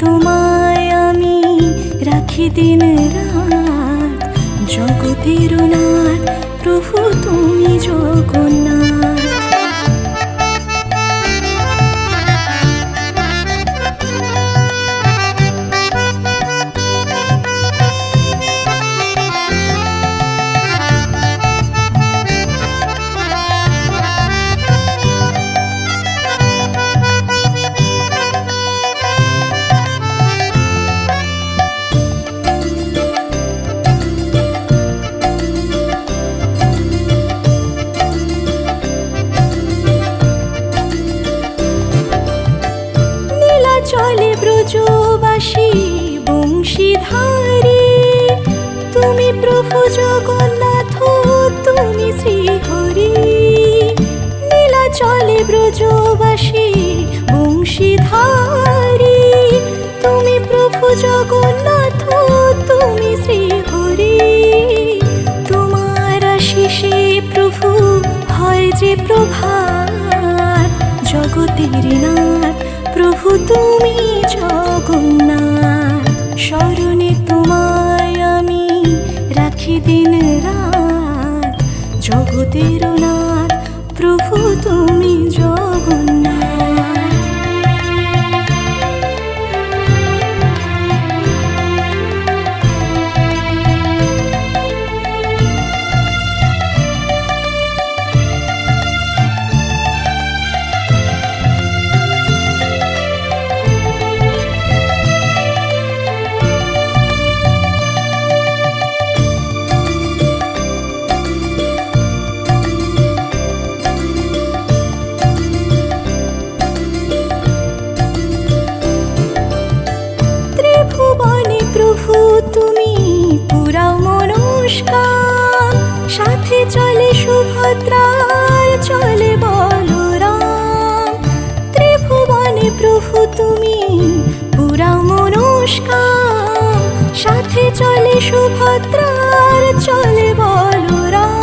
তোমায় আমি রাখি দিন রাত। জগতের নাথ প্রভু তুমি জগন্নাথ। বংশীধারী। তুমি প্রভু জগন্নাথ, তুমি শ্রীহরি। নীলা চলে ব্রজবাসী বংশীধারী। তুমি প্রভু জগন্নাথ, তুমি শ্রীহরি। তোমার আশিসে প্রভু, হয় যে প্রভাত জগতের নাথ প্রভু তুমি জগন্নাথ। মনস্কার সাথে চলে সুভদ্রার, চলে বলরাম। ত্রিভুবনে প্রভু তুমি, পুরা মনস্কার। সাথে চলে সুভদ্রার, চলে বলরাম।